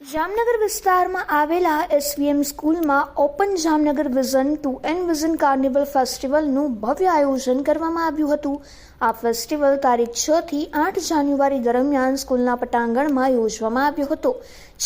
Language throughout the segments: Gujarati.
જામનગર વિસ્તારમાં આવેલા એસવીએમ સ્કૂલમાં open Jamnagar vision two and vision carnival ફેસ્ટિવલનું ભવ્ય આયોજન કરવામાં આવ્યું હતું. આ ફેસ્ટિવલ તારીખ છ થી આઠ જાન્યુઆરી દરમિયાન સ્કૂલના પટાંગણમાં યોજવામાં આવ્યો હતો,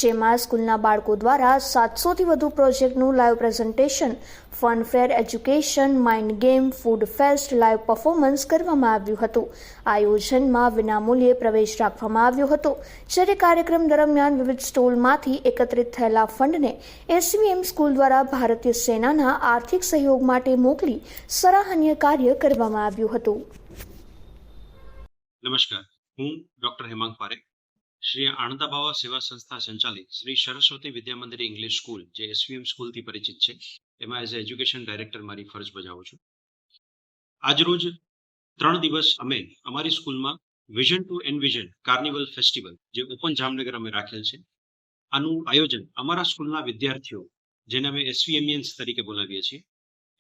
જેમાં સ્કૂલના બાળકો દ્વારા સાતસોથી વધુ પ્રોજેક્ટનું live presentation, fun fair education, mind game, food fest, live performance કરવામાં આવ્યું હતું. આયોજનમાં વિનામૂલ્યે પ્રવેશ રાખવામાં આવ્યો હતો. જ્યારે કાર્યક્રમ દરમિયાન વિવિધ સ્ટોલમાંથી એકત્રિત થયેલા ફંડને એસવીએમ સ્કૂલ દ્વારા ભારતીય સેનાના આર્થિક સહયોગ માટે મોકલી સરાહનીય કાર્ય કરવામાં આવ્યું હતું. નમસ્કાર. હું ડોક્ટર હેમાંગ પારેખ. શ્રી આણંદાબાવા સેવા સંસ્થા સંચાલિત શ્રી સરસ્વતી વિદ્યા મંદિર ઇંગ્લિશ સ્કૂલ, જે એસવીએમ સ્કૂલથી પરિચિત છે, એમાં એઝ એજ્યુકેશન ડાયરેક્ટર મારી ફરજ બજાવું છું. આજરોજ ત્રણ દિવસ અમે અમારી સ્કૂલમાં vision two and vision carnival festival જે ઓપન જામનગર અમે રાખેલ છે આનું આયોજન અમારા સ્કૂલના વિદ્યાર્થીઓ, જેને અમે એસવીએમિયન્સ તરીકે બોલાવીએ છીએ,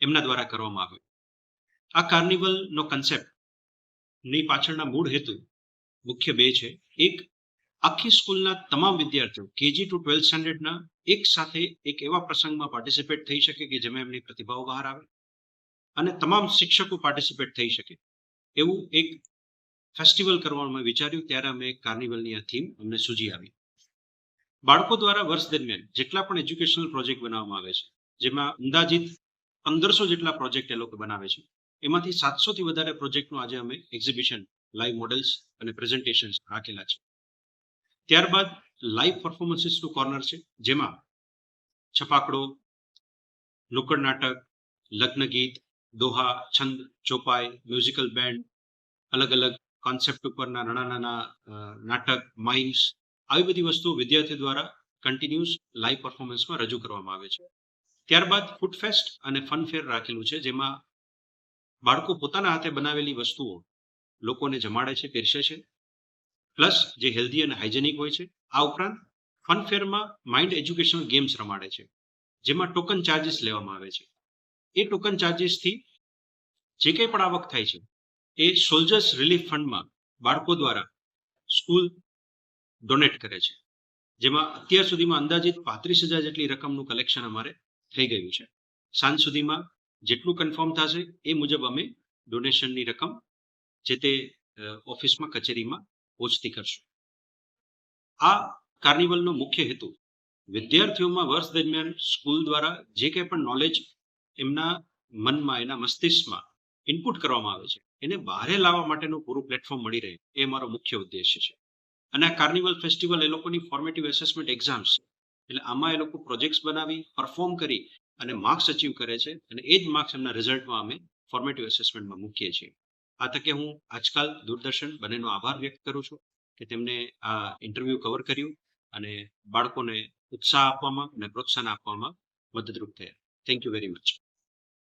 એમના દ્વારા કરવામાં આવ્યો. આ કાર્નિવલનો કન્સેપ્ટની પાછળના મૂળ હેતુ, મુખ્ય બે છે. એક, આખી સ્કૂલના તમામ વિદ્યાર્થીઓ, કેજી ટુ ટ્વેલ્થ સ્ટાન્ડર્ડના એક સાથે એક એવા પ્રસંગમાં પાર્ટિસિપેટ થઈ શકે કે જેમાં એમની પ્રતિભાઓ બહાર આવે. અને તમામ શિક્ષકો પાર્ટિસિપેટ થઈ શકે. એવું એક ફેસ્ટિવલ કરવાનું મેં વિચાર્યું, ત્યારે અમે કાર્નિવલની આ થીમ અમને સૂજી આવી. બાળકો દ્વારા વર્ષ દરમિયાન જેટલા પણ એજ્યુકેશનલ પ્રોજેક્ટ બનાવવામાં આવે છે, જેમાં અંદાજિત પંદરસો જેટલા પ્રોજેક્ટ એ લોકો બનાવે છે, એમાંથી સાતસોથી વધારે પ્રોજેક્ટનું આજે અમે એક્ઝિબિશન લાઈવ મોડેલ્સ અને પ્રેઝન્ટેશન રાખેલા છે. ત્યારબાદ લાઈવ પરફોર્મન્સીસનું કોર્નર છે, જેમાં છપાકડો નુક્કડ નાટક, લગ્ન ગીત, દોહા, છંદ, ચોપાઈ મ્યુઝિકલ બેન્ડ અલગ અલગ કોન્સેપ્ટ ઉપરના નાના નાના નાટક માઇમ્સ આવી બધી વસ્તુઓ વિદ્યાર્થીઓ દ્વારા કન્ટિન્યુઅસ લાઈવ પરફોર્મન્સમાં રજૂ કરવામાં આવે છે. ત્યારબાદ ફૂડ ફેસ્ટ અને ફન ફેર રાખેલું છે, જેમાં બાળકો પોતાના હાથે બનાવેલી વસ્તુઓ લોકોને જમાડે છે, પીરસે છે. પ્લસ જે હેલ્ધી અને હાઇજેનિક હોય છે, આ ઉપરાંત ફન ફેરમાં માઇન્ડ એજ્યુકેશનલ ગેમ્સ રમાડે છે, જેમાં ટોકન ચાર્જીસ લેવામાં આવે છે. એ ટોકન ચાર્જીસથી જે કંઈ પણ આવક થાય છે, એ સોલ્જર્સ રિલીફ ફંડમાં બાળકો દ્વારા સ્કૂલ ડોનેટ કરે છે. જેમાં અત્યાર સુધીમાં અંદાજિત પાંત્રીસ હજાર જેટલી રકમનું કલેક્શન અમારે થઈ ગયું છે. સાંજ સુધીમાં જેટલું કન્ફર્મ થશે એ મુજબ અમે ડોનેશનની રકમ જે તે ઓફિસમાં, કચેરીમાં પહોંચતી કરશું. આ કાર્નિવલનો મુખ્ય હેતુ વિદ્યાર્થીઓમાં વર્ષ દરમિયાન સ્કૂલ દ્વારા જે કંઈ પણ નોલેજ એમના મનમાં, એના મસ્તિષ્કમાં ઇનપુટ કરવામાં આવે છે, એને બહાર લાવવા માટેનું પૂરું પ્લેટફોર્મ મળી રહે એ મારો મુખ્ય ઉદ્દેશ્ય છે. અને આ કાર્નિવલ ફેસ્ટિવલ એ લોકોની ફોર્મેટિવ એસેસમેન્ટ એક્ઝામ્સ છે એટલે આમાં એ લોકો પ્રોજેક્ટ્સ બનાવી પરફોર્મ કરી અને માર્ક્સ અચીવ કરે છે અને એ જ માર્ક્સ એમના રિઝલ્ટમાં અમે ફોર્મેટિવ એસેસમેન્ટમાં મૂકીએ છીએ. આ તકે હું આજકાલ દૂરદર્શન બંનેનો આભાર વ્યક્ત કરું છું કે તેમને આ ઇન્ટરવ્યુ કવર કર્યું અને બાળકોને ઉત્સાહ આપવામાં અને પ્રોત્સાહન આપવામાં મદદરૂપ થયા. Thank you very much